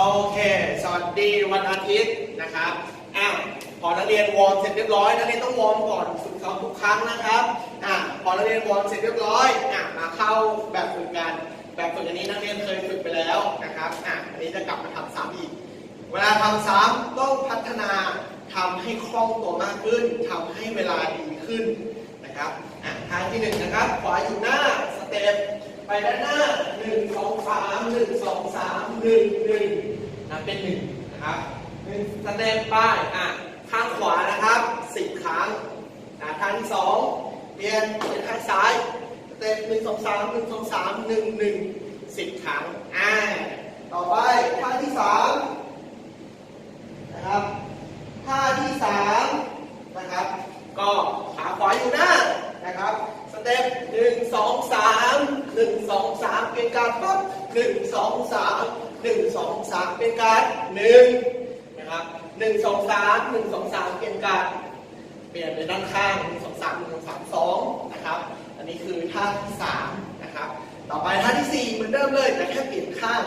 โอเค สวัสดีวันอาทิตย์นะครับอะพอนักเรียนวอร์มเสร็จเรียบร้อย นักเรียนต้องวอร์มก่อนฝึกซ้อมทุกครั้งนะครับอะพอนักเรียนวอร์มเสร็จเรียบร้อยอะมาเข้าแบบฝึกกันแบบฝึกอันนี้นักเรียนเคยฝึกไปแล้วนะครับอะอันนี้จะกลับมาทำซ้ำอีก เวลาทำซ้ำต้องพัฒนาทำให้คล่องตัวมากขึ้นทำให้เวลาดีขึ้นนะครับอะทางที่หนึ่งนะครับ ขวาอยู่หน้าสเต็ป ไปด้านหน้าหนึ่งสองสามหนึ่งสองสามหนึ่งหนึ่งนะเป็นหนึ่งนะครับหนึ่งสเต็ปไปอะข้างขวานะครับสิบครั้งอะทางที่สองเปลี่ยนเปลี่ยนข้างซ้ายสเต็ปหนึ่งสองสามหนึ่งสองสามหนึ่งหนึ่งสิบครั้งอ่าต่อไปท่าที่สามนะครับท่าที่สามนะครับ ก็ขาขวาอยู่หน้านะครับ สเต็ปหนึ่งสองสาม หนึ่งสองสามเป็นการปั๊บหนึ่งสองสามหนึ่งสองสามเป็นการหนึ่งนะครับหนึ่งสองสามหนึ่งสองสามเป็นการเปลี่ยนไปด้านข้างหนึ่งสองสามหนึ่งสองสามสองนะครับ อันนี้คือท่าที่สามนะครับ ต่อไปท่าที่สี่เหมือนเดิมเลยแต่แค่เปลี่ยนข้าง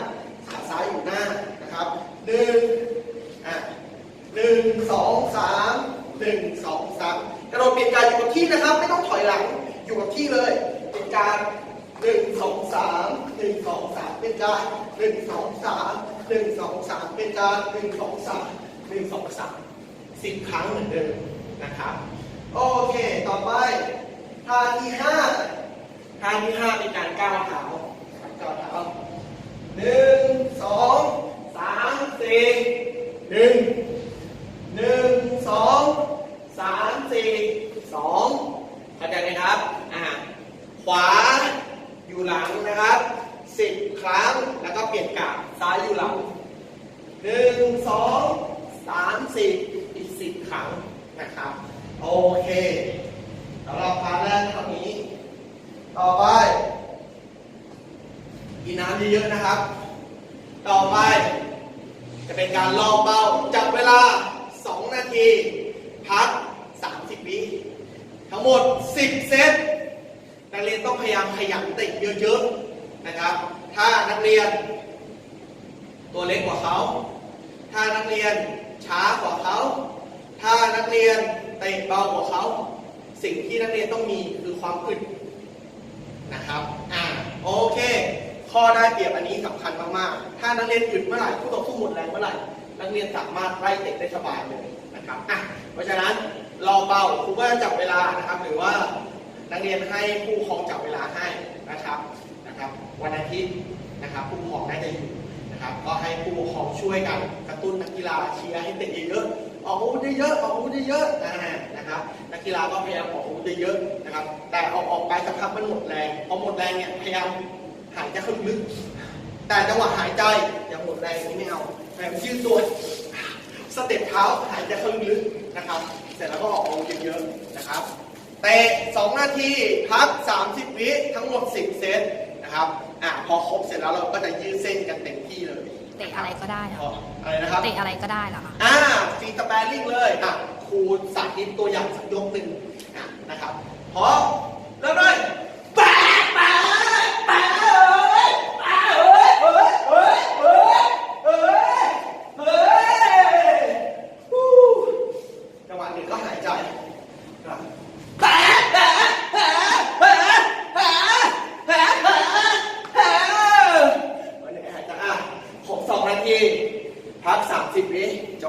ขาซ้ายอยู่หน้านะครับหนึ่งอะหนึ่งสองสามหนึ่งสองสามกระโดดเปลี่ยนการอยู่กับที่นะครับ ไม่ต้องถอยหลังอยู่กับที่เลย เป็นการ หนึ่งสองสามหนึ่งสองสามเป็นการหนึ่งสองสามหนึ่งสองสามเป็นการหนึ่งสองสามหนึ่งสองสามสิบครั้งเหมือนเดิมนะครับโอเคต่อไปท่าที่ห้าท่าที่ห้าเป็นการก้าวเท้าก้าวเท้าหนึ่งสองสามสี่หนึ่งหนึ่งสองสามสี่สองเข้าใจไหมครับอ่าขวา หลังนะครับสิบครั้งแล้วก็เปลี่ยนกาบซ้ายอยู่หลังหนึ่งสองสามสี่อีกสิบครั้งนะครับ โอเคสำหรับพาร์ทแรกเท่านี้ ต่อไปกินน้ำเยอะๆนะครับ ต่อไป จะเป็นการล่อเป้าจับเวลา 2 นาที พัก 30 วิทั้งหมด 10 เซต นักเรียนต้องพ ขยันเตะเยอะๆนะครับ ถ้านักเรียน ตัวเล็กกว่าเขา ถ้านักเรียนช้ากว่าเขา ถ้านักเรียนเตะเบากว่าเขา สิ่งที่นักเรียนต้องมีคือความอึดนะครับ อ่า โอเค ข้อได้เปรียบอันนี้สำคัญมากๆ ถ้านักเรียนหยุดเมื่อไหร่ผู้ต่อสู้หมดแรงเมื่อไหร่ นักเรียนสามารถไล่เตะได้สบายเลยนะครับ อะ เพราะฉะนั้นรอเป่าครูก็จะจับเวลานะครับ หรือว่า นักเรียนให้ผู้ปกครองจับเวลาให้นะครับนะครับ วันอาทิตย์นะครับผู้ปกครองน่าจะอยู่นะครับ ก็ให้ผู้ปกครองช่วยกันกระตุ้นนักกีฬาเชียร์ให้เตะเยอะๆออกอาวุธเยอะๆออกอาวุธเยอะๆอ่านะครับ นักกีฬาก็พยายามออกอาวุธเยอะๆนะครับ แต่ออกออกไปสักพักมันหมดแรงพอหมดแรงเนี่ยพยายามหายใจเข้าลึกแต่จังหวะหายใจอย่าหมดแรงนี่ไม่เอาแบบยืดตัวสเต็ปเท้าหายใจเข้าลึกนะครับ เสร็จแล้วก็ออกอาวุธเยอะๆนะครับ เตะ 2 นาที พัก 30 วิทั้งหมด 10 เซตนะครับอะพอครบเสร็จแล้วเราก็จะยืดเส้นกันเต็มที่เลยเตะอะไรก็ได้เหรพอออะไรนะครับ เตะอะไรก็ได้เหรอคะอ่าฟรีสแปรลิ่งเลยอะครูสาธิตตัวอย่างสักยกหนึ่งอะนะครับพร้อม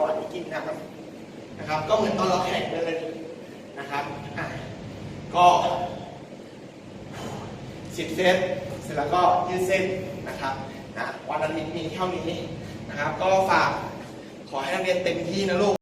อนที่กินนะครับนะครับ ก็เหมือนตอนเราแข่งเลยนะครับก็สิบเซตเสร็จแล้วก็ยืดเส้นนะครับนะวันอาทิตย์มีเท่านี้นะครับ ก็ฝากขอให้นักเรียนเต็มที่นะลูก